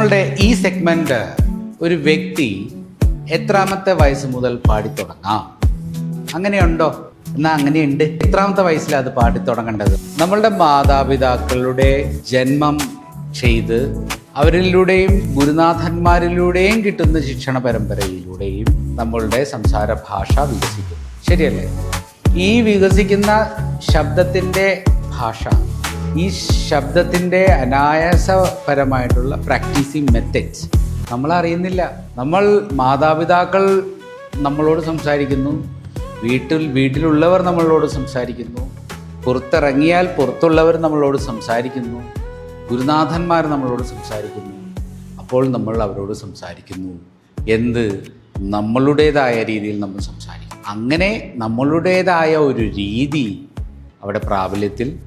നമ്മളുടെ ഈ സെഗ്മെന്റ് ഒരു വ്യക്തി എത്രാമത്തെ വയസ്സ് മുതൽ പാടിത്തുടങ്ങാം അങ്ങനെയുണ്ടോ? എന്നാ അങ്ങനെയുണ്ട്. എത്രാമത്തെ വയസ്സിലാണ് അത് പാടിത്തുടങ്ങേണ്ടത് നമ്മളുടെ മാതാപിതാക്കളുടെ ജന്മം ചെയ്ത് അവരിലൂടെയും ഗുരുനാഥന്മാരിലൂടെയും കിട്ടുന്ന ശിക്ഷണ പരമ്പരയിലൂടെയും നമ്മളുടെ സംസാര ഭാഷ വികസിക്കും ശരിയല്ലേ? ഈ വികസിക്കുന്ന ശബ്ദത്തിന്റെ ഭാഷ ഈ ശബ്ദത്തിന്റെ അനായാസപരമായിട്ടുള്ള പ്രാക്ടീസിങ് മെത്തേഡ്സ് നമ്മൾ അറിയുന്നില്ല. നമ്മൾ മാതാപിതാക്കൾ നമ്മളോട് സംസാരിക്കുന്നു. വീട്ടിൽ വീട്ടിലുള്ളവർ നമ്മളോട് സംസാരിക്കുന്നു. പുറത്തിറങ്ങിയാൽ പുറത്തുള്ളവർ നമ്മളോട് സംസാരിക്കുന്നു. ഗുരുനാഥന്മാർ നമ്മളോട് സംസാരിക്കുന്നു. അപ്പോൾ നമ്മൾ അവരോട് സംസാരിക്കുന്നു. എന്ത്? നമ്മളുടേതായ രീതിയിൽ നമ്മൾ സംസാരിക്കും. അങ്ങനെ നമ്മളുടേതായ ഒരു രീതി അവിടെ പ്രാബല്യത്തിൽ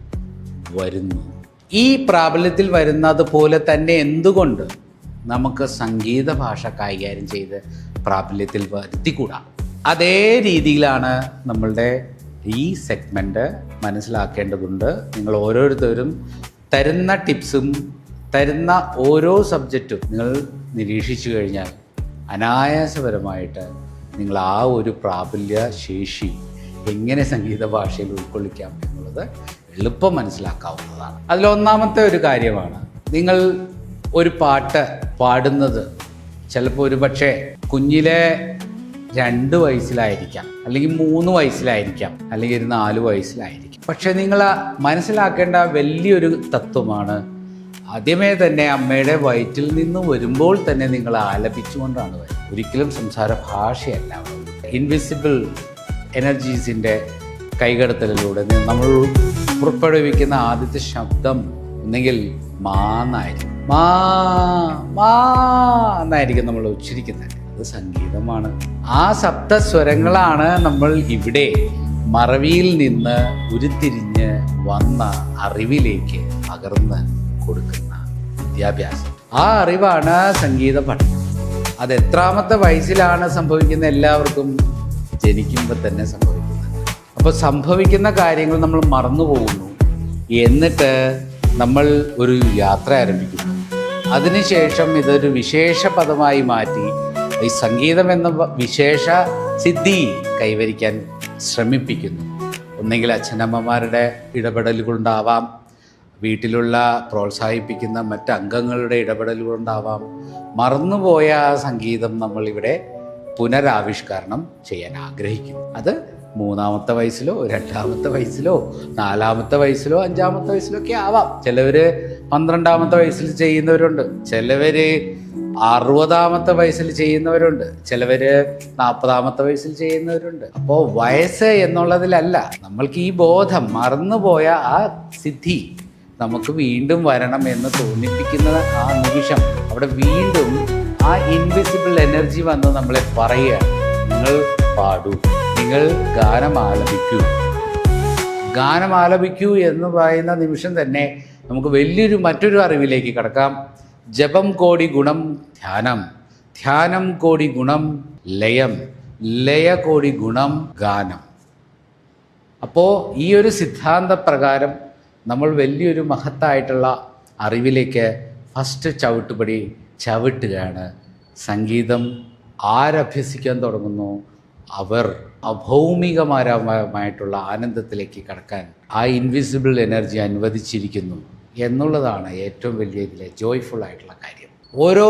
വരുന്നു. ഈ പ്രാബല്യത്തിൽ വരുന്നത് പോലെ തന്നെ എന്തുകൊണ്ട് നമുക്ക് സംഗീത ഭാഷ കൈകാര്യം ചെയ്ത് പ്രാബല്യത്തിൽ വരുത്തിക്കൂടാ? അതേ രീതിയിലാണ് നമ്മളുടെ ഈ സെഗ്മെന്റ് മനസ്സിലാക്കേണ്ടതുണ്ട്. നിങ്ങൾ ഓരോരുത്തരും തരുന്ന ടിപ്സും തരുന്ന ഓരോ സബ്ജക്റ്റും നിങ്ങൾ നിരീക്ഷിച്ചു കഴിഞ്ഞാൽ അനായാസപരമായിട്ട് നിങ്ങൾ ആ ഒരു പ്രാബല്യ ശേഷി എങ്ങനെ സംഗീത ഭാഷയിൽ ഉൾക്കൊള്ളിക്കാം എന്നുള്ളത് എളുപ്പം മനസ്സിലാക്കാവുന്നതാണ്. അതിലൊന്നാമത്തെ ഒരു കാര്യമാണ്. നിങ്ങൾ ഒരു പാട്ട് പാടുന്നത് ചിലപ്പോൾ ഒരു പക്ഷേ കുഞ്ഞിലെ രണ്ട് വയസ്സിലായിരിക്കാം അല്ലെങ്കിൽ മൂന്ന് വയസ്സിലായിരിക്കാം അല്ലെങ്കിൽ ഒരു നാല് വയസ്സിലായിരിക്കാം. പക്ഷെ നിങ്ങൾ മനസ്സിലാക്കേണ്ട വലിയൊരു തത്വമാണ് ആദ്യമേ തന്നെ അമ്മയുടെ വയറ്റിൽ നിന്ന് വരുമ്പോൾ തന്നെ നിങ്ങൾ ആലപിച്ചുകൊണ്ടാണ് വരുന്നത്. ഒരിക്കലും സംസാര ഭാഷയല്ല ഇൻവിസിബിൾ എനർജീസിന്റെ കൈകടത്തലിലൂടെ നമ്മൾ പുറപ്പെടുവിക്കുന്ന ആദ്യത്തെ ശബ്ദം ഒന്നെങ്കിൽ മാന്നായിരിക്കും മാ മാ എന്നായിരിക്കും നമ്മൾ ഉച്ചരിക്കുന്നത്. അത് സംഗീതമാണ്. ആ സപ്തസ്വരങ്ങളാണ് നമ്മൾ ഇവിടെ മറവിയിൽ നിന്ന് ഉരുത്തിരിഞ്ഞ് വന്ന അറിവിലേക്ക് പകർന്ന് കൊടുക്കുന്ന വിദ്യാഭ്യാസം. ആ അറിവാണ് സംഗീത പഠനം. അത് എത്രാമത്തെ വയസ്സിലാണ് സംഭവിക്കുന്ന എല്ലാവർക്കും ജനിക്കുമ്പോൾ തന്നെ സംഭവിക്കുന്നത്. അപ്പോൾ സംഭവിക്കുന്ന കാര്യങ്ങൾ നമ്മൾ മറന്നു പോകുന്നു എന്നിട്ട് നമ്മൾ ഒരു യാത്ര ആരംഭിക്കുന്നു. അതിനുശേഷം ഇതൊരു വിശേഷ പദമായി മാറ്റി ഈ സംഗീതം എന്ന വിശേഷ സിദ്ധി കൈവരിക്കാൻ ശ്രമിപ്പിക്കുന്നു. ഒന്നെങ്കിൽ അച്ഛനമ്മമാരുടെ ഇടപെടലുകളുണ്ടാവാം വീട്ടിലുള്ള പ്രോത്സാഹിപ്പിക്കുന്ന മറ്റ് അംഗങ്ങളുടെ കൊണ്ടാവാം മറന്നുപോയ ആ സംഗീതം നമ്മളിവിടെ പുനരാവിഷ്കരണം ചെയ്യാൻ ആഗ്രഹിക്കുന്നു. അത് മൂന്നാമത്തെ വയസ്സിലോ രണ്ടാമത്തെ വയസ്സിലോ നാലാമത്തെ വയസ്സിലോ അഞ്ചാമത്തെ വയസ്സിലോ ഒക്കെ ആവാം. ചിലവർ പന്ത്രണ്ടാമത്തെ വയസ്സിൽ ചെയ്യുന്നവരുണ്ട്. ചിലവർ അറുപതാമത്തെ വയസ്സിൽ ചെയ്യുന്നവരുണ്ട്. ചിലവർ നാൽപ്പതാമത്തെ വയസ്സിൽ ചെയ്യുന്നവരുണ്ട്. അപ്പോൾ വയസ്സ് എന്നുള്ളതിലല്ല നമ്മൾക്ക് ഈ ബോധം മറന്നുപോയ ആ സിദ്ധി നമുക്ക് വീണ്ടും വരണം എന്ന് തോന്നിപ്പിക്കുന്ന ആ നിമിഷം. അവിടെ വീണ്ടും ആ ഇൻവിസിബിൾ എനർജി വന്ന് നമ്മളെ പറയുക നിങ്ങൾ പാടൂ. നിങ്ങൾ ഗാനം ആലപിക്കൂ ഗാനം ആലപിക്കൂ എന്ന് പറയുന്ന നിമിഷം തന്നെ നമുക്ക് വലിയൊരു മറ്റൊരു അറിവിലേക്ക് കടക്കാം. ജപം കോടി ഗുണം ധ്യാനം. ധ്യാനം കോടി ഗുണം ലയം. ലയ കോടി ഗുണം ഗാനം. അപ്പോൾ ഈ ഒരു സിദ്ധാന്തപ്രകാരം നമ്മൾ വലിയൊരു മഹത്തായിട്ടുള്ള അറിവിലേക്ക് ഫസ്റ്റ് ചവിട്ടുപടി ചവിട്ടുകയാണ്. സംഗീതം ആരഭ്യസിക്കാൻ തുടങ്ങുന്നു. അവർ അഭൗമികമാരമായിട്ടുള്ള ആനന്ദത്തിലേക്ക് കടക്കാൻ ആ ഇൻവിസിബിൾ എനർജി അനുവദിച്ചിരിക്കുന്നു എന്നുള്ളതാണ് ഏറ്റവും വലിയ ഇതിലെ ജോയ്ഫുൾ ആയിട്ടുള്ള കാര്യം. ഓരോ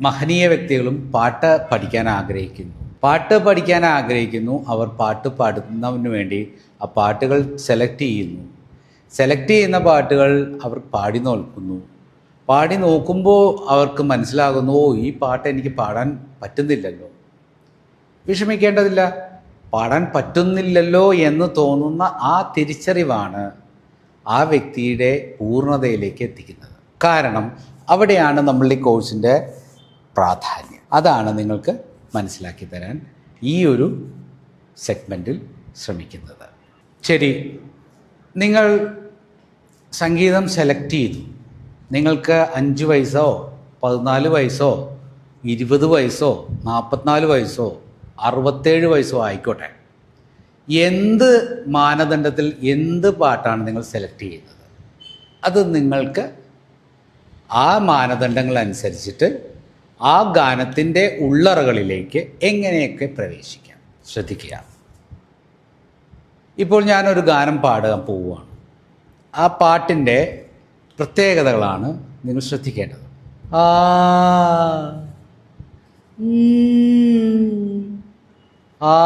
മഹനീയ വ്യക്തികളും പാട്ട് പഠിക്കാൻ ആഗ്രഹിക്കുന്നു. പാട്ട് പഠിക്കാൻ ആഗ്രഹിക്കുന്നു. അവർ പാട്ട് പാടുന്നതിന് വേണ്ടി ആ പാട്ടുകൾ സെലക്ട് ചെയ്യുന്നു. സെലക്ട് ചെയ്യുന്ന പാട്ടുകൾ അവർ പാടി നോക്കുന്നു. പാടി നോക്കുമ്പോൾ അവർക്ക് മനസ്സിലാകുന്നു ഈ പാട്ട് എനിക്ക് പാടാൻ പറ്റുന്നില്ലല്ലോ. വിഷമിക്കേണ്ടതില്ല. പാടാൻ പറ്റുന്നില്ലല്ലോ എന്ന് തോന്നുന്ന ആ തിരിച്ചറിവാണ് ആ വ്യക്തിയുടെ പൂർണതയിലേക്ക് എത്തിക്കുന്നത്. കാരണം അവിടെയാണ് നമ്മൾ ഈ കോഴ്സിന്റെ പ്രാധാന്യം. അതാണ് നിങ്ങൾക്ക് മനസ്സിലാക്കി തരാൻ ഈ ഒരു സെഗ്മെന്റിൽ ശ്രമിക്കുന്നത്. ശരി നിങ്ങൾ സംഗീതം സെലക്ട് ചെയ്തു. നിങ്ങൾക്ക് അഞ്ച് വയസ്സോ പതിനാല് വയസ്സോ ഇരുപത് വയസ്സോ നാൽപ്പത്തിനാല് വയസ്സോ അറുപത്തേഴ് വയസ്സോ ആയിക്കോട്ടെ. എന്ത് മാനദണ്ഡത്തിൽ എന്ത് പാട്ടാണ് നിങ്ങൾ സെലക്ട് ചെയ്യുന്നത്? അത് നിങ്ങൾക്ക് ആ മാനദണ്ഡങ്ങൾ അനുസരിച്ചിട്ട് ആ ഗാനത്തിന്റെ ഉള്ളറകളിലേക്ക് എങ്ങനെയൊക്കെ പ്രവേശിക്കാം. ശ്രദ്ധിക്കുക. ഇപ്പോൾ ഞാനൊരു ഗാനം പാടാൻ പോവുകയാണ്. ആ പാട്ടിന്റെ പ്രത്യേകതകളാണ് നിങ്ങൾ ശ്രദ്ധിക്കേണ്ടത്. ആ ആ.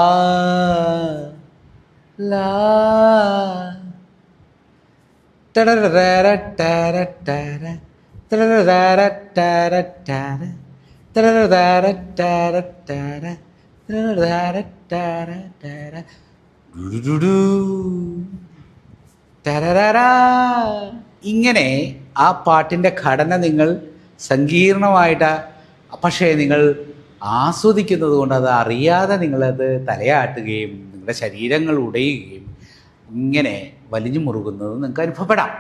ഇങ്ങനെ ആ പാട്ടിന്റെ ഘടന നിങ്ങൾ സങ്കീർണമായിട്ട് പക്ഷേ നിങ്ങൾ ആസ്വദിക്കുന്നത് കൊണ്ട് അത് അറിയാതെ നിങ്ങളത് തലയാട്ടുകയും നിങ്ങളുടെ ശരീരങ്ങൾ ഉടയുകയും ഇങ്ങനെ വലിഞ്ഞു മുറുകുന്നത് നിങ്ങൾക്ക് അനുഭവപ്പെടാം.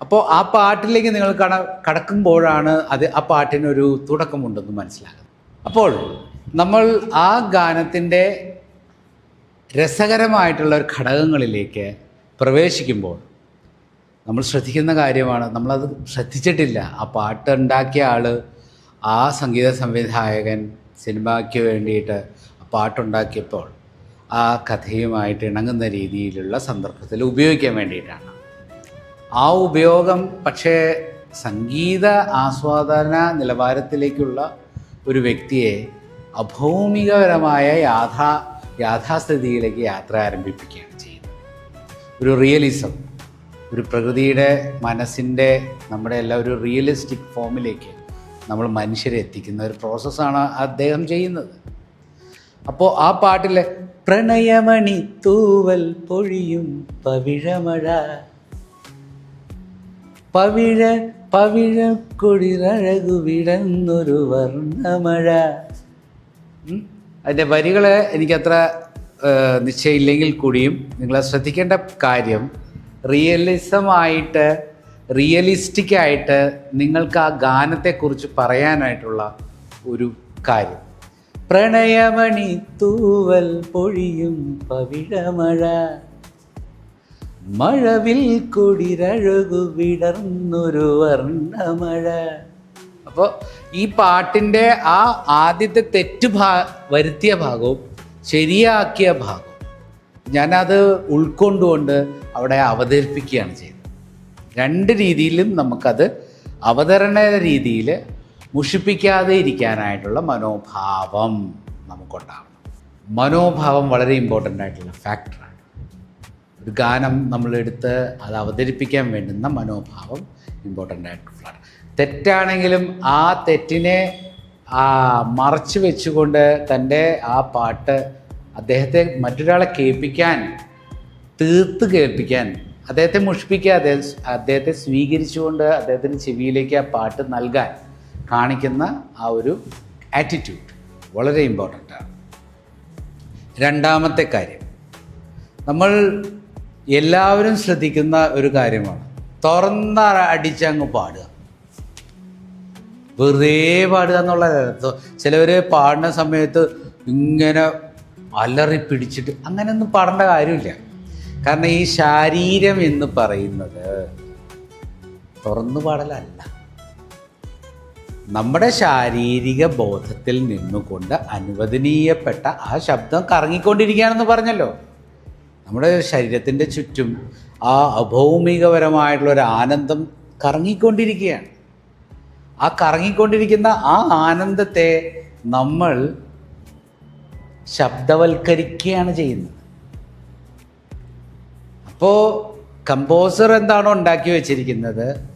അപ്പോൾ ആ പാട്ടിലേക്ക് നിങ്ങൾ കട കടക്കുമ്പോഴാണ് അത് ആ പാട്ടിനൊരു തുടക്കമുണ്ടെന്ന് മനസ്സിലാകുന്നത്. അപ്പോൾ നമ്മൾ ആ ഗാനത്തിന്റെ രസകരമായിട്ടുള്ള ഒരു ഘടകങ്ങളിലേക്ക് പ്രവേശിക്കുമ്പോൾ നമ്മൾ ശ്രദ്ധിക്കുന്ന കാര്യമാണ് നമ്മളത് ശ്രദ്ധിച്ചിട്ടില്ല. ആ പാട്ട് ഉണ്ടാക്കിയ ആൾ ആ സംഗീത സംവിധായകൻ സിനിമയ്ക്ക് വേണ്ടിയിട്ട് പാട്ടുണ്ടാക്കിയപ്പോൾ ആ കഥയുമായിട്ട് ഇണങ്ങുന്ന രീതിയിലുള്ള സന്ദർഭത്തിൽ ഉപയോഗിക്കാൻ വേണ്ടിയിട്ടാണ്. ആ ഉപയോഗം പക്ഷേ സംഗീത ആസ്വാദന നിലവാരത്തിലേക്കുള്ള ഒരു വ്യക്തിയെ അഭൗമികപരമായ യാഥാ യാഥാസ്ഥിതിയിലേക്ക് യാത്ര ആരംഭിപ്പിക്കുകയാണ് ചെയ്യുന്നത്. ഒരു റിയലിസം ഒരു പ്രകൃതിയുടെ മനസ്സിന്റെ നമ്മുടെ എല്ലാ ഒരു റിയലിസ്റ്റിക് ഫോമിലേക്ക് നമ്മൾ മനുഷ്യരെ എത്തിക്കുന്ന ഒരു പ്രോസസ്സാണ് അദ്ദേഹം ചെയ്യുന്നത് അപ്പോൾ ആ പാട്ടിലെ പ്രണയമണി തൂവൽ പൊഴിയും പവിഴമഴ പവിഴ പവിഴ കൊടിരഴകു വിടന്നൊരു വർണമഴ. അതിന്റെ വരികൾ എനിക്കത്ര നിശ്ചയമില്ലെങ്കിൽ കൂടിയും നിങ്ങളെ ശ്രദ്ധിക്കേണ്ട കാര്യം റിയലിസമായിട്ട് റിയലിസ്റ്റിക് ആയിട്ട് നിങ്ങൾക്ക് ആ ഗാനത്തെക്കുറിച്ച് പറയാനായിട്ടുള്ള ഒരു കാര്യം. പ്രണയമണി തൂവൽ പൊഴിയും പവിഴമഴ മഴവിൽ കൊടിരഴകു വിടർന്നൊരു വർണമഴ. അപ്പോൾ ഈ പാട്ടിന്റെ ആ ആദ്യത്തെ തെറ്റ് ഭാ വരുത്തിയ ഭാഗവും ശരിയാക്കിയ ഭാഗവും ഞാനത് ഉൾക്കൊണ്ടുകൊണ്ട് അവിടെ അവതരിപ്പിക്കുകയാണ് ചെയ്തത് രണ്ട് രീതിയിലും നമുക്കത് അവതരണ രീതിയിൽ മുഷിപ്പിക്കാതെ ഇരിക്കാനായിട്ടുള്ള മനോഭാവം നമുക്കുണ്ടാവണം. മനോഭാവം വളരെ ഇമ്പോർട്ടന്റ് ആയിട്ടുള്ള ഫാക്ടറാണ് ഒരു ഗാനം നമ്മളെടുത്ത് അത് അവതരിപ്പിക്കാൻ വേണ്ടുന്ന മനോഭാവം ഇമ്പോർട്ടന്റ് ആയിട്ടുള്ളതാണ്. തെറ്റാണെങ്കിലും ആ തെറ്റിനെ മറച്ചു വെച്ചുകൊണ്ട് തന്റെ ആ പാട്ട് അദ്ദേഹത്തെ മറ്റൊരാളെ കേൾപ്പിക്കാൻ തീർത്ത് കേൾപ്പിക്കാൻ അദ്ദേഹത്തെ മുഷിപ്പിക്കാതെ അദ്ദേഹത്തെ സ്വീകരിച്ചുകൊണ്ട് അദ്ദേഹത്തിന്റെ ചെവിയിലേക്ക് ആ പാട്ട് നൽകാൻ കാണിക്കുന്ന ആ ഒരു ആറ്റിറ്റ്യൂഡ് വളരെ ഇമ്പോർട്ടന്റ് ആണ്. രണ്ടാമത്തെ കാര്യം നമ്മൾ എല്ലാവരും ശ്രദ്ധിക്കുന്ന ഒരു കാര്യമാണ് തുറന്ന അടിച്ചങ്ങ് പാടുക. വെറുതെ പാടുക എന്നുള്ളതല്ല ചിലവർ പാടുന്ന സമയത്ത് ഇങ്ങനെ അലറി പിടിച്ചിട്ട് അങ്ങനെയൊന്നും പാടേണ്ട കാര്യമില്ല. കാരണം ഈ ശാരീരം എന്ന് പറയുന്നത് തുറന്നു പാടലല്ല. നമ്മുടെ ശാരീരിക ബോധത്തിൽ നിന്നുകൊണ്ട് അനുവദനീയപ്പെട്ട ആ ശബ്ദം കറങ്ങിക്കൊണ്ടിരിക്കുകയാണെന്ന് പറഞ്ഞല്ലോ. നമ്മുടെ ശരീരത്തിന്റെ ചുറ്റും ആ അഭൗമികപരമായിട്ടുള്ള ഒരു ആനന്ദം കറങ്ങിക്കൊണ്ടിരിക്കുകയാണ്. ആ കറങ്ങിക്കൊണ്ടിരിക്കുന്ന ആ ആനന്ദത്തെ നമ്മൾ ശബ്ദവൽക്കരിക്കുകയാണ് ചെയ്യുന്നത്. അപ്പോൾ കമ്പോസർ എന്താണോ ഉണ്ടാക്കി വെച്ചിരിക്കുന്നത്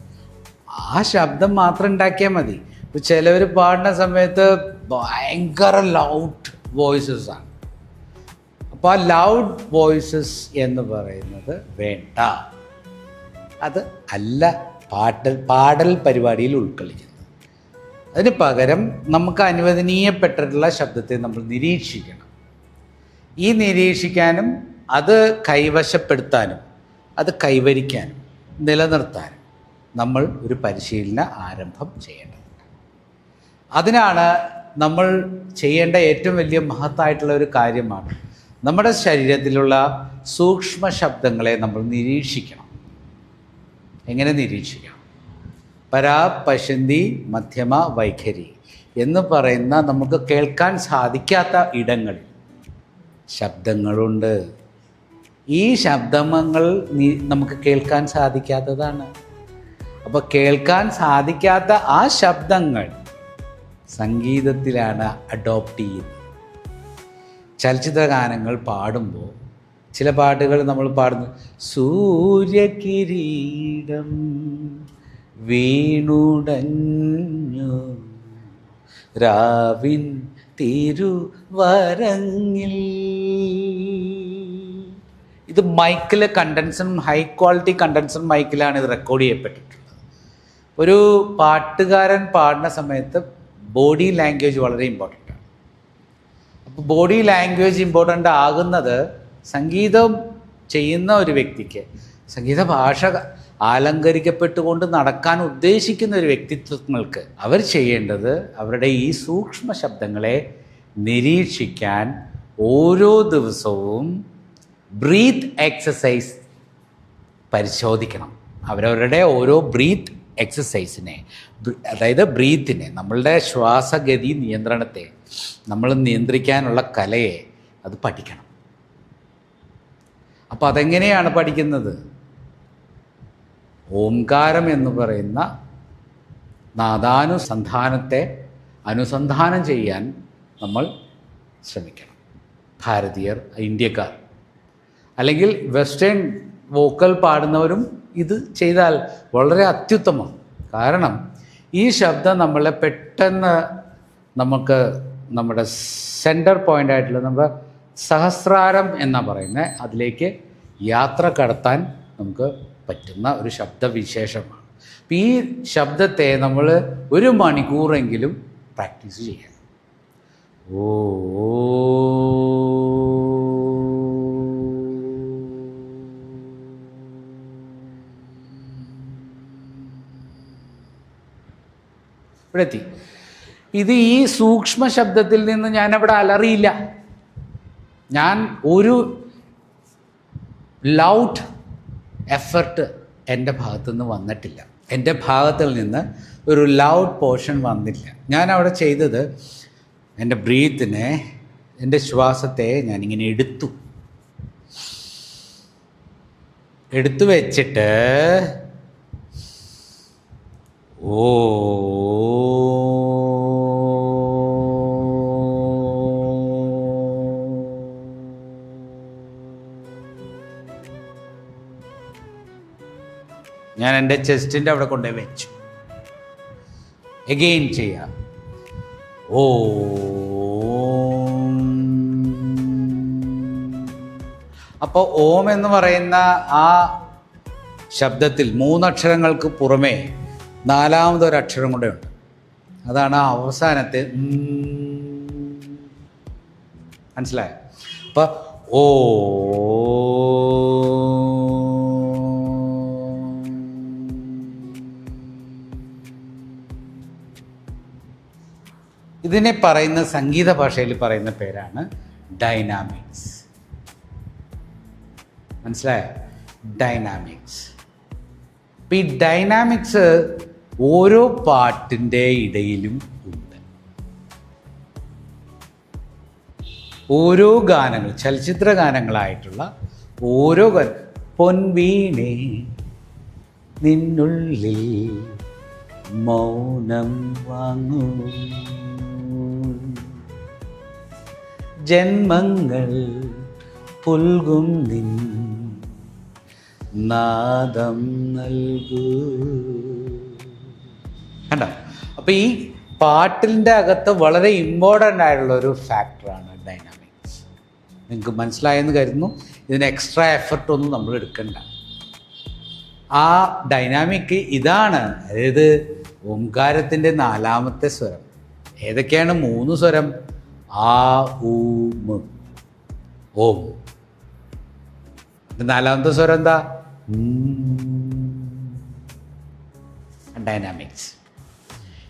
ആ ശബ്ദം മാത്രം ഉണ്ടാക്കിയാൽ മതി. ഇപ്പോൾ ചിലവർ പാടുന്ന സമയത്ത് ഭയങ്കര ലൗഡ് വോയിസസ് ആണ്. അപ്പോൾ ആ ലൗഡ് വോയിസസ് എന്ന് പറയുന്നത് വേണ്ട. അത് അല്ല പാട്ടൽ പാടൽ പരിപാടിയിൽ ഉൾക്കൊള്ളിക്കുന്നത്. അതിന് പകരം നമുക്ക് അനുവദനീയപ്പെട്ടിട്ടുള്ള ശബ്ദത്തെ നമ്മൾ നിരീക്ഷിക്കണം. ഈ നിരീക്ഷിക്കാനും അത് കൈവശപ്പെടുത്താനും അത് കൈവരിക്കാനും നിലനിർത്താനും നമ്മൾ ഒരു പരിശീലന ആരംഭം ചെയ്യേണ്ടതുണ്ട്. അതിനാണ് നമ്മൾ ചെയ്യേണ്ട ഏറ്റവും വലിയ മഹത്തായിട്ടുള്ള ഒരു കാര്യമാണ് നമ്മുടെ ശരീരത്തിലുള്ള സൂക്ഷ്മ ശബ്ദങ്ങളെ നമ്മൾ നിരീക്ഷിക്കണം. എങ്ങനെ നിരീക്ഷിക്കണം? പരാ പശന്തി മധ്യമ വൈഖരി എന്ന് പറയുന്ന നമുക്ക് കേൾക്കാൻ സാധിക്കാത്ത ഇടങ്ങൾ ശബ്ദങ്ങളുണ്ട്. ഈ ശബ്ദമങ്ങൾ നമുക്ക് കേൾക്കാൻ സാധിക്കാത്തതാണ്. അപ്പോൾ കേൾക്കാൻ സാധിക്കാത്ത ആ ശബ്ദങ്ങൾ സംഗീതത്തിലാണ് അഡോപ്റ്റ് ചെയ്യുന്നത്. ചലച്ചിത്ര ഗാനങ്ങൾ പാടുമ്പോൾ ചില പാട്ടുകൾ നമ്മൾ പാടുന്നു സൂര്യകിരീടം വീണുടഞ്ഞു രാവിൻ തിരുവരങ്ങിൽ ഇത് മൈക്കിൽ കണ്ടൻസൺ ഹൈ ക്വാളിറ്റി കണ്ടൻസൺ മൈക്കിലാണ് ഇത് റെക്കോർഡ് ചെയ്യപ്പെട്ടിട്ടുള്ളത്. ഒരു പാട്ടുകാരൻ പാടുന്ന സമയത്ത് ബോഡി ലാംഗ്വേജ് വളരെ ഇമ്പോർട്ടന്റ് ആണ്. അപ്പോൾ ബോഡി ലാംഗ്വേജ് ഇമ്പോർട്ടന്റ് ആകുന്നത് സംഗീതം ചെയ്യുന്ന ഒരു വ്യക്തിക്ക് സംഗീത ഭാഷ ആലങ്കരിക്കപ്പെട്ടുകൊണ്ട് നടക്കാൻ ഉദ്ദേശിക്കുന്ന ഒരു വ്യക്തിത്വങ്ങൾക്ക് അവർ ചെയ്യേണ്ടത് അവരുടെ ഈ സൂക്ഷ്മ ശബ്ദങ്ങളെ നിരീക്ഷിക്കാൻ ഓരോ ദിവസവും ബ്രീത്ത് എക്സസൈസ് പരിശോധിക്കണം. അവരവരുടെ ഓരോ ബ്രീത്ത് എക്സസൈസിനെ അതായത് ബ്രീത്തിനെ നമ്മളുടെ ശ്വാസഗതി നിയന്ത്രണത്തെ നമ്മൾ നിയന്ത്രിക്കാനുള്ള കലയെ അത് പഠിക്കണം. അപ്പോൾ അതെങ്ങനെയാണ് പഠിക്കുന്നത്? ഓംകാരം എന്ന് പറയുന്ന നാദാനുസന്ധാനത്തെ അനുസന്ധാനം ചെയ്യാൻ നമ്മൾ ശ്രമിക്കണം. ഭാരതീയർ ഇന്ത്യക്കാർ. അല്ലെങ്കിൽ വെസ്റ്റേൺ വോക്കൽ പാടുന്നവരും ഇത് ചെയ്താൽ വളരെ അത്യുത്തമം. കാരണം ഈ ശബ്ദം നമ്മളെ പെട്ടെന്ന് നമുക്ക് നമ്മുടെ സെന്റർ പോയിന്റ് ആയിട്ടുള്ള നമ്മുടെ സഹസ്രാരം എന്ന പറയുന്ന അതിലേക്ക് യാത്ര കടത്താൻ നമുക്ക് പറ്റുന്ന ഒരു ശബ്ദവിശേഷമാണ്. അപ്പം ഈ ശബ്ദത്തെ നമ്മൾ ഒരു മണിക്കൂറെങ്കിലും പ്രാക്ടീസ് ചെയ്യണം. ഓ ഇവിടെ എത്തി ഇത് ഈ സൂക്ഷ്മ ശബ്ദത്തിൽ നിന്ന് ഞാൻ അവിടെ അലറിയില്ല. ഞാൻ ഒരു ലൗഡ് എഫർട്ട് എന്റെ ഭാഗത്തുനിന്ന് വന്നിട്ടില്ല. എന്റെ ഭാഗത്തിൽ നിന്ന് ഒരു ലൗഡ് പോർഷൻ വന്നില്ല. ഞാൻ അവിടെ ചെയ്തത് എന്റെ ബ്രീത്തിനെ എന്റെ ശ്വാസത്തെ ഞാനിങ്ങനെ എടുത്തു. എടുത്തു വെച്ചിട്ട് ഓ. ഞാൻ എന്റെ ചെസ്റ്റിന്റെ അവിടെ കൊണ്ടേ വെച്ചു. എഗെയിൻ ചെയ്യാം. ഓ. അപ്പോൾ ഓം എന്ന് പറയുന്ന ആ ശബ്ദത്തിൽ മൂന്നക്ഷരങ്ങൾക്ക് പുറമേ നാലാമതൊരു അക്ഷരം കൂടെ ഉണ്ട്. അതാണ് ആ അവസാനത്തെ മനസ്സിലായ? അപ്പോൾ ഓ. ഇതിനെ പറയുന്ന സംഗീത ഭാഷയിൽ പറയുന്ന പേരാണ് ഡൈനാമിക്സ്. മനസ്സിലായ? ഡൈനാമിക്സ്. ഈ ഡൈനാമിക്സ് ഓരോ പാട്ടിന്റെ ഇടയിലും ഉണ്ട്. ഓരോ ഗാനങ്ങൾ ചലച്ചിത്ര ഗാനങ്ങളായിട്ടുള്ള ഓരോ പൊൻവീണേ നിന്നുള്ളിൽ മൗനം വാങ്ങൂ. ജന്മങ്ങൾ പുൽകും നിൻ നാദം നൽകൂ. കണ്ടോ? അപ്പോൾ ഈ പാട്ടിന്റെ അകത്ത് വളരെ ഇമ്പോർട്ടന്റ് ആയിട്ടുള്ള ഒരു ഫാക്ടറാണ് ഡൈനാമിക്സ് നിങ്ങൾക്ക് മനസ്സിലായെന്ന് കരുതുന്നു. ഇതിന് എക്സ്ട്രാ എഫർട്ട് ഒന്നും നമ്മൾ എടുക്കണ്ട. ആ ഡൈനാമിക് ഇതാണ് അതായത് ഓംകാരത്തിന്റെ നാലാമത്തെ സ്വരം. ഏതൊക്കെയാണ് മൂന്ന് സ്വരം? ആ ഊമ് ഓം. നാലാമത്തെ സ്വരം എന്താ? ഡൈനാമിക്സ്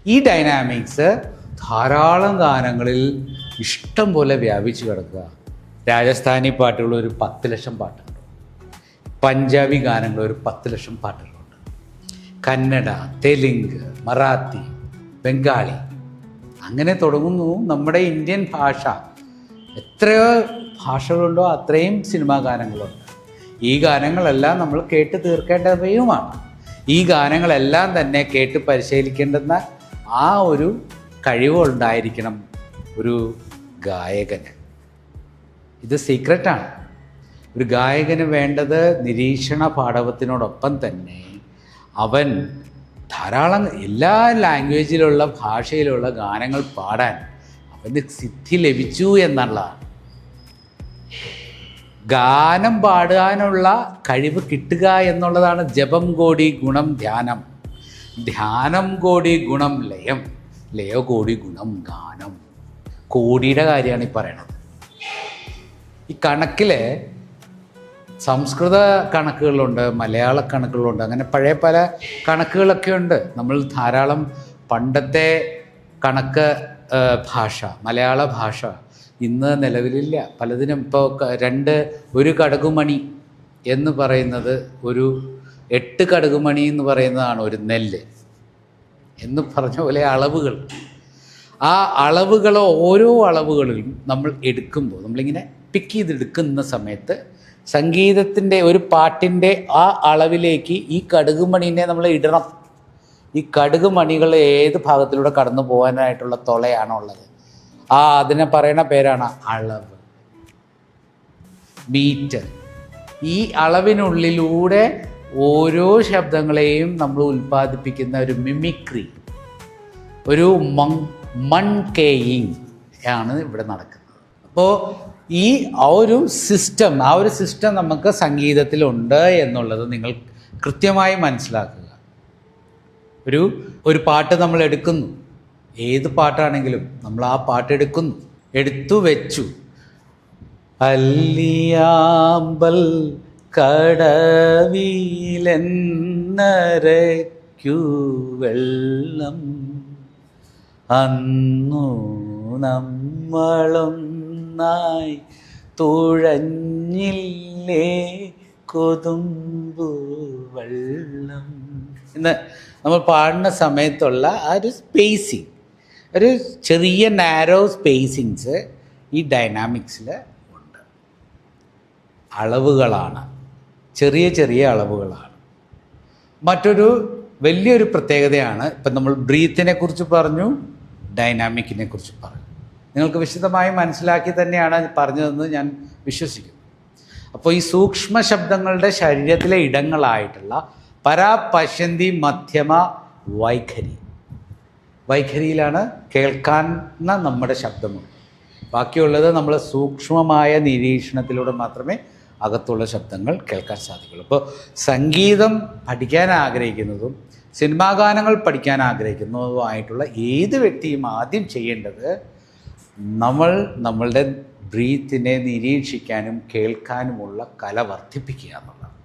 ഈ ഡൈനാമിക്സ് ധാരാളം ഗാനങ്ങളിൽ ഇഷ്ടം പോലെ വ്യാപിച്ചു കിടക്കുക. രാജസ്ഥാനി പാട്ടുകൾ ഒരു പത്ത് ലക്ഷം പാട്ടുകളുണ്ട് പഞ്ചാബി ഗാനങ്ങൾ ഒരു പത്ത് ലക്ഷം പാട്ടുകളുണ്ട് കന്നഡ തെലുങ്ക് മറാത്തി ബംഗാളി അങ്ങനെ തുടങ്ങുന്നു. നമ്മുടെ ഇന്ത്യൻ ഭാഷ എത്രയോ ഭാഷകളുണ്ടോ അത്രയും സിനിമാ ഗാനങ്ങളുണ്ട്. ഈ ഗാനങ്ങളെല്ലാം നമ്മൾ കേട്ട് തീർക്കേണ്ടവയുമാണ്. ഈ ഗാനങ്ങളെല്ലാം തന്നെ കേട്ട് പരിശീലിക്കേണ്ടുന്ന ആ ഒരു കഴിവുണ്ടായിരിക്കണം ഒരു ഗായകന്. ഇത് സീക്രട്ടാണ്. ഒരു ഗായകന് വേണ്ടത് നിരീക്ഷണ പാഠവത്തിനോടൊപ്പം തന്നെ അവൻ ധാരാളം എല്ലാ ലാംഗ്വേജിലുള്ള ഭാഷയിലുള്ള ഗാനങ്ങൾ പാടാൻ അവന് സിദ്ധി ലഭിച്ചു എന്നുള്ളതാണ്. ഗാനം പാടാനുള്ള കഴിവ് കിട്ടുക എന്നുള്ളതാണ് ജപം കോടി ഗുണം ധ്യാനം. ധ്യാനം കോടി ഗുണം ലയം. ലയ കോടി ഗുണം ഗാനം. കോടിയുടെ കാര്യമാണ് ഈ പറയണത്. ഈ കണക്കിലെ സംസ്കൃത കണക്കുകളുണ്ട് മലയാള കണക്കുകളുണ്ട് അങ്ങനെ പഴയ പല കണക്കുകളൊക്കെ ഉണ്ട്. നമ്മൾ ധാരാളം പണ്ടത്തെ കണക്ക് ഭാഷ മലയാള ഭാഷ ഇന്ന് നിലവിലില്ല. പലതിനും ഇപ്പോൾ രണ്ട് ഒരു കടകുമണി എന്ന് പറയുന്നത് ഒരു എട്ട് കടുകുമണി എന്ന് പറയുന്നതാണ് ഒരു നെല്ല് എന്ന് പറഞ്ഞ പോലെ അളവുകൾ. ആ അളവുകൾ ഓരോ അളവുകളിലും നമ്മൾ എടുക്കുമ്പോൾ നമ്മളിങ്ങനെ പിക്ക് ചെയ്തെടുക്കുന്ന സമയത്ത് സംഗീതത്തിന്റെ ഒരു പാട്ടിന്റെ ആ അളവിലേക്ക് ഈ കടുകുമണീനെ നമ്മൾ ഇടണം. ഈ കടുക് മണികൾ ഏത് ഭാഗത്തിലൂടെ കടന്നു പോകാനായിട്ടുള്ള തൊളയാണോ ഉള്ളത് ആ അതിനെ പറയണ പേരാണ് അളവ്. മീറ്റർ. ഈ അളവിനുള്ളിലൂടെ ഓരോ ശബ്ദങ്ങളെയും നമ്മൾ ഉൽപ്പാദിപ്പിക്കുന്ന ഒരു മിമിക്രി ഒരു മൺ മൺകേയിങ് ആണ് ഇവിടെ നടക്കുന്നത്. അപ്പോൾ ഈ ആ ഒരു സിസ്റ്റം ആ ഒരു സിസ്റ്റം നമുക്ക് സംഗീതത്തിലുണ്ട് എന്നുള്ളത് നിങ്ങൾ കൃത്യമായി മനസ്സിലാക്കുക. ഒരു ഒരു പാട്ട് നമ്മൾ എടുക്കുന്നു. ഏത് പാട്ടാണെങ്കിലും നമ്മൾ ആ പാട്ട് എടുക്കുന്നു. എടുത്തു വെച്ചു. അല്ലിയാമ്പൽ കടവിലെന്നരയ്ക്കു വെള്ളം. അന്നു നമ്മളൊന്നായി തുഴഞ്ഞില്ലേ കൊതുമ്പു വെള്ളം എന്ന് നമ്മൾ പാടുന്ന സമയത്തുള്ള ആ ഒരു സ്പേസിങ് ഒരു ചെറിയ നാരോ സ്പേസിങ്സ് ഈ ഡൈനാമിക്സിൽ ഉണ്ട്. അളവുകളാണ്. ചെറിയ ചെറിയ അളവുകളാണ്. മറ്റൊരു വലിയൊരു പ്രത്യേകതയാണ് ഇപ്പം നമ്മൾ ബ്രീത്തിനെ കുറിച്ച് പറഞ്ഞു ഡൈനാമിക്കിനെ കുറിച്ച് പറഞ്ഞു. നിങ്ങൾക്ക് വിശദമായി മനസ്സിലാക്കി തന്നെയാണ് പറഞ്ഞതെന്ന് ഞാൻ വിശ്വസിക്കുന്നു. അപ്പോൾ ഈ സൂക്ഷ്മ ശബ്ദങ്ങളുടെ ശരീരത്തിലെ ഇടങ്ങളായിട്ടുള്ള പരാപശ്യന്തി മധ്യമ വൈഖരി. വൈഖരിയിലാണ് കേൾക്കാൻ നമ്മുടെ ശബ്ദമുണ്ട് ബാക്കിയുള്ളത് നമ്മൾ സൂക്ഷ്മമായ നിരീക്ഷണത്തിലൂടെ മാത്രമേ അകത്തുള്ള ശബ്ദങ്ങൾ കേൾക്കാൻ സാധിക്കുള്ളൂ. അപ്പോൾ സംഗീതം പഠിക്കാൻ ആഗ്രഹിക്കുന്നതും സിനിമാ ഗാനങ്ങൾ പഠിക്കാൻ ആഗ്രഹിക്കുന്നതുമായിട്ടുള്ള ഏത് വ്യക്തിയും ആദ്യം ചെയ്യേണ്ടത് നമ്മൾ നമ്മളുടെ ബ്രീത്തിനെ നിരീക്ഷിക്കാനും കേൾക്കാനുമുള്ള കല വർദ്ധിപ്പിക്കുക എന്നുള്ളതാണ്.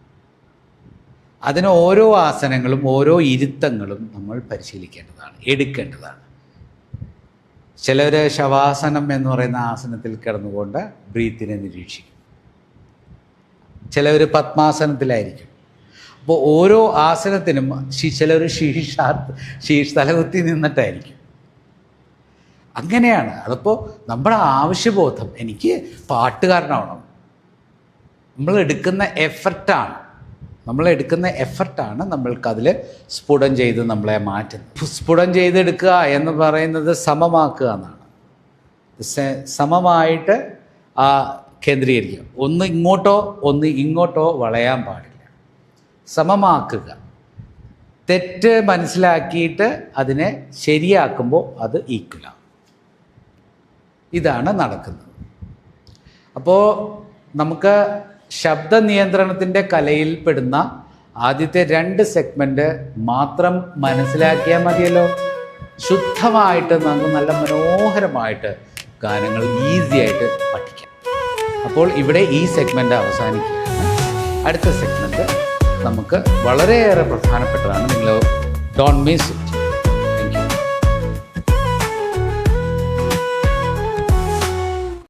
അതിന് ഓരോ ആസനങ്ങളും ഓരോ ഇരുത്തങ്ങളും നമ്മൾ പരിശീലിക്കേണ്ടതാണ് എടുക്കേണ്ടതാണ്. ചിലർ ശവാസനം എന്ന് പറയുന്ന ആസനത്തിൽ കിടന്നുകൊണ്ട് ബ്രീത്തിനെ നിരീക്ഷിക്കും. ചിലവർ പത്മാസനത്തിലായിരിക്കും. അപ്പോൾ ഓരോ ആസനത്തിനും ചിലർ ശീർഷാർത്ഥ ശീർഷ തലകുത്തി നിന്നിട്ടായിരിക്കും. അങ്ങനെയാണ്. അതിപ്പോൾ നമ്മുടെ ആവശ്യബോധം എനിക്ക് പാട്ടുകാരനാവണം. നമ്മൾ എടുക്കുന്ന എഫർട്ടാണ്. നമ്മൾ എടുക്കുന്ന എഫർട്ടാണ് നമ്മൾക്കതിൽ സ്ഫുടം ചെയ്ത് നമ്മളെ മാറ്റുന്നത്. സ്ഫുടം ചെയ്തെടുക്കുക എന്ന് പറയുന്നത് സമമാക്കുക എന്നാണ്. സമമായിട്ട് ആ കേന്ദ്രീകരിക്കുക. ഒന്ന് ഇങ്ങോട്ടോ ഒന്ന് ഇങ്ങോട്ടോ വളയാൻ പാടില്ല. സമമാക്കുക. തെറ്റ് മനസ്സിലാക്കിയിട്ട് അതിനെ ശരിയാക്കുമ്പോൾ അത് ഈക്വലാണ് ഇതാണ് നടക്കുന്നത്. അപ്പോൾ നമുക്ക് ശബ്ദ നിയന്ത്രണത്തിന്റെ കലയിൽ പെടുന്ന ആദ്യത്തെ രണ്ട് സെഗ്മെന്റ് മാത്രം മനസ്സിലാക്കിയാൽ മതിയല്ലോ. ശുദ്ധമായിട്ട് നമുക്ക് നല്ല മനോഹരമായിട്ട് ഗാനങ്ങൾ ഈസി ആയിട്ട് പഠിക്കാം. അപ്പോൾ ഇവിടെ ഈ സെഗ്മെന്റ് അവസാനിക്കുകയാണ്. അടുത്ത സെഗ്മെന്റ് നമുക്ക് വളരെയേറെ പ്രധാനപ്പെട്ടതാണ്. നിങ്ങൾ ഡോൺ മിസ്